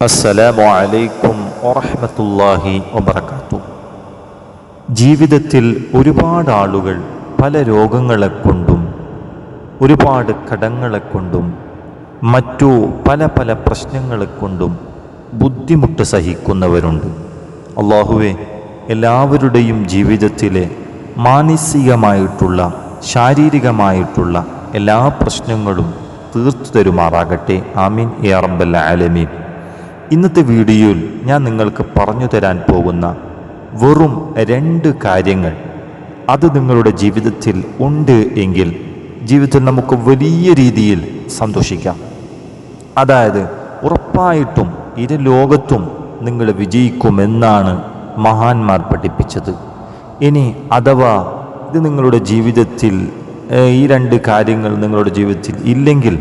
അസ്സലാമു അലൈക്കും വറഹ്മത്തുള്ളാഹി വബറകാതുഹു. ജീവിതത്തിൽ ഒരുപാട് ആളുകൾ പല രോഗങ്ങളെ കൊണ്ടും ഒരുപാട് കടങ്ങളെ കൊണ്ടും മറ്റു പല പല പ്രശ്നങ്ങളെ കൊണ്ടും ബുദ്ധിമുട്ട് സഹിക്കുന്നവരുണ്ട്. അള്ളാഹുവെ എല്ലാവരുടെയും ജീവിതത്തിലെ മാനസികമായിട്ടുള്ള ശാരീരികമായിട്ടുള്ള എല്ലാ പ്രശ്നങ്ങളും തീർത്തു തരുമാറാകട്ടെ ആമീൻ. എ റബ്ബൽ ആലമീൻ. ഇന്നത്തെ വീഡിയോയിൽ ഞാൻ നിങ്ങൾക്ക് പറഞ്ഞു തരാൻ പോകുന്ന വെറും രണ്ട് കാര്യങ്ങൾ അത് നിങ്ങളുടെ ജീവിതത്തിൽ ഉണ്ട് എങ്കിൽ ജീവിതത്തിൽ നമുക്ക് വലിയ രീതിയിൽ സന്തോഷിക്കാം. അതായത് ഉറപ്പായിട്ടും ഇരു ലോകത്തും നിങ്ങൾ വിജയിക്കുമെന്നാണ് മഹാന്മാർ പഠിപ്പിച്ചത്. ഇനി അഥവാ ഇത് നിങ്ങളുടെ ജീവിതത്തിൽ ഈ രണ്ട് കാര്യങ്ങൾ നിങ്ങളുടെ ജീവിതത്തിൽ ഇല്ലെങ്കിൽ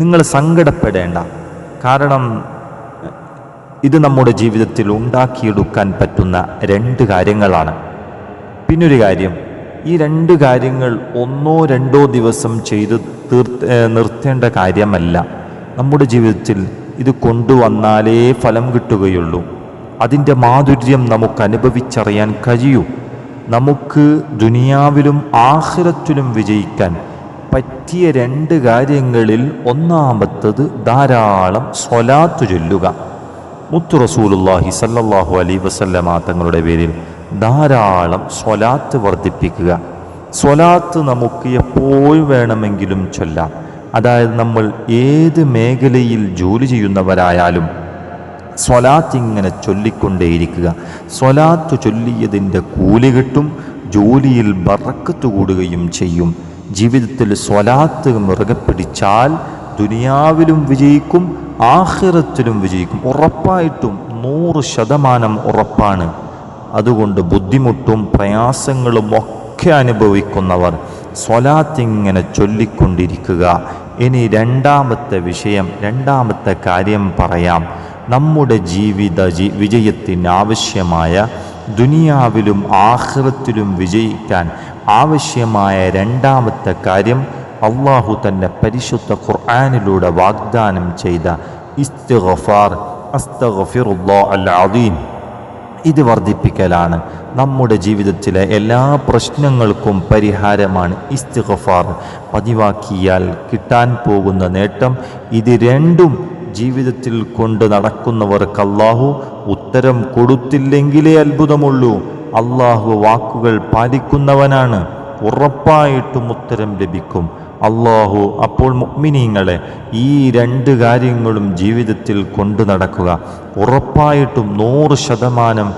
നിങ്ങൾ സങ്കടപ്പെടേണ്ട. കാരണം ഇത് നമ്മുടെ ജീവിതത്തിൽ ഉണ്ടാക്കിയെടുക്കാൻ പറ്റുന്ന രണ്ട് കാര്യങ്ങളാണ്. പിന്നൊരു കാര്യം ഈ രണ്ട് കാര്യങ്ങൾ ഒന്നോ രണ്ടോ ദിവസം ചെയ്ത് തീർത്ത് നിർത്തേണ്ട കാര്യമല്ല. നമ്മുടെ ജീവിതത്തിൽ ഇത് കൊണ്ടുവന്നാലേ ഫലം കിട്ടുകയുള്ളൂ. അതിന്റെ മാധുര്യം നമുക്ക് അനുഭവിച്ചറിയാൻ കഴിയൂ. നമുക്ക് ദുനിയാവിലും ആഖിറത്തിലും വിജയിക്കാൻ പറ്റിയ രണ്ട് കാര്യങ്ങളിൽ ഒന്നാമത്തത് ധാരാളം സ്വലാത്തു ചൊല്ലുക. മുത്തു റസൂലുല്ലാഹി സല്ലല്ലാഹു അലൈ വസല്ലമ തങ്ങളുടെ പേരിൽ ധാരാളം സ്വലാത്ത് വർദ്ധിപ്പിക്കുക. സ്വലാത്ത് നമുക്ക് എപ്പോഴും വേണമെങ്കിലും ചൊല്ലാം. അതായത് നമ്മൾ ഏത് മേഖലയിൽ ജോലി ചെയ്യുന്നവരായാലും സ്വലാത്ത് ഇങ്ങനെ ചൊല്ലിക്കൊണ്ടേയിരിക്കുക. സ്വലാത്ത് ചൊല്ലിയതിന്റെ കൂലി കിട്ടും ജോലിയിൽ ബറക്കത്ത് കൂടുകയും ചെയ്യും. ജീവിതത്തിൽ സ്വലാത്ത് മുറുകെ പിടിച്ചാൽ ദുനിയാവിലും വിജയിക്കും ആഖിറത്തിലും വിജയിക്കും. ഉറപ്പായിട്ടും നൂറ് ശതമാനം ഉറപ്പാണ്. അതുകൊണ്ട് ബുദ്ധിമുട്ടും പ്രയാസങ്ങളും ഒക്കെ അനുഭവിക്കുന്നവർ സ്വലാത്തിങ്ങനെ ചൊല്ലിക്കൊണ്ടിരിക്കുക. ഇനി രണ്ടാമത്തെ വിഷയം രണ്ടാമത്തെ കാര്യം പറയാം. നമ്മുടെ ജീവിത ജി വിജയത്തിന് ആവശ്യമായ ദുനിയാവിലും ആഹ്റത്തിലും വിജയിക്കാൻ ആവശ്യമായ രണ്ടാമത്തെ കാര്യം അള്ളാഹു തന്നെ പരിശുദ്ധ ഖുർആാനിലൂടെ വാഗ്ദാനം ചെയ്ത അദീം ഇത് വർദ്ധിപ്പിക്കലാണ്. നമ്മുടെ ജീവിതത്തിലെ എല്ലാ പ്രശ്നങ്ങൾക്കും പരിഹാരമാണ് ഇസ്തിഗ്ഫാർ. പതിവാക്കിയാൽ കിട്ടാൻ പോകുന്ന നേട്ടം ഇത് രണ്ടും ജീവിതത്തിൽ കൊണ്ട് നടക്കുന്നവർക്ക് അള്ളാഹു ഉത്തരം കൊടുത്തില്ലെങ്കിലേ അത്ഭുതമുള്ളൂ. അള്ളാഹു വാക്കുകൾ പാലിക്കുന്നവനാണ്. ഉറപ്പായിട്ടും ഉത്തരം ലഭിക്കും. അള്ളാഹു അപ്പോൾ മുഅ്മിനീങ്ങളെ ഈ രണ്ട് കാര്യങ്ങളും ജീവിതത്തിൽ കൊണ്ടു നടക്കുക. ഉറപ്പായിട്ടും നൂറ് ശതമാനം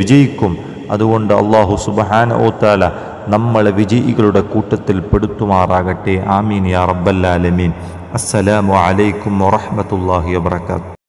വിജയിക്കും. അതുകൊണ്ട് അള്ളാഹു സുബഹാന ഓത്താല നമ്മളെ വിജയികളുടെ കൂട്ടത്തിൽ പെടുത്തുമാറാകട്ടെ. ആമീൻ യാ റബ്ബല്ലാലമീൻ അസ്സലാമു അലൈക്കും വറഹ്മത്തുള്ളാഹി വബറകാതുഹു.